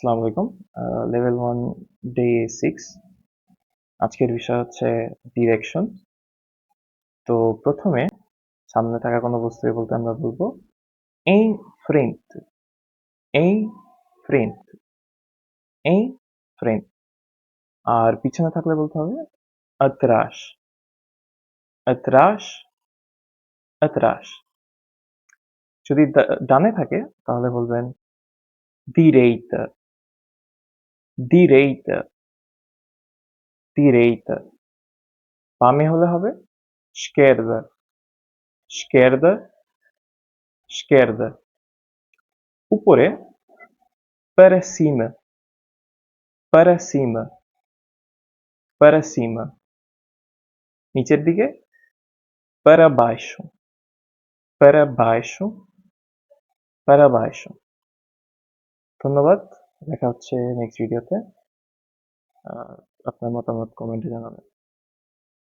আসসালামু আলাইকুম। Level one day six আজকের বিষয় হচ্ছে ডিরেকশন তো প্রথমে সামনে থাকা কোনো বস্তু বলতে আমরা বলব এই ফ্রেন্ট এই ফ্রেন্ট এই ফ্রেন্ট আর পিছনে থাকলে বলতে হবে আত্রাস আত্রাস আত্রাস যদি ডানে থাকে তাহলে বলবেন direita direita direita বামে হলে হবে esquerda esquerda esquerda উপরে para cima para cima para cima নিচের দিকে para baixo para baixo para baixo ধন্যবাদ দেখা হচ্ছে নেক্সট ভিডিওতে আপনার মতামত কমেন্টে জানাবেন।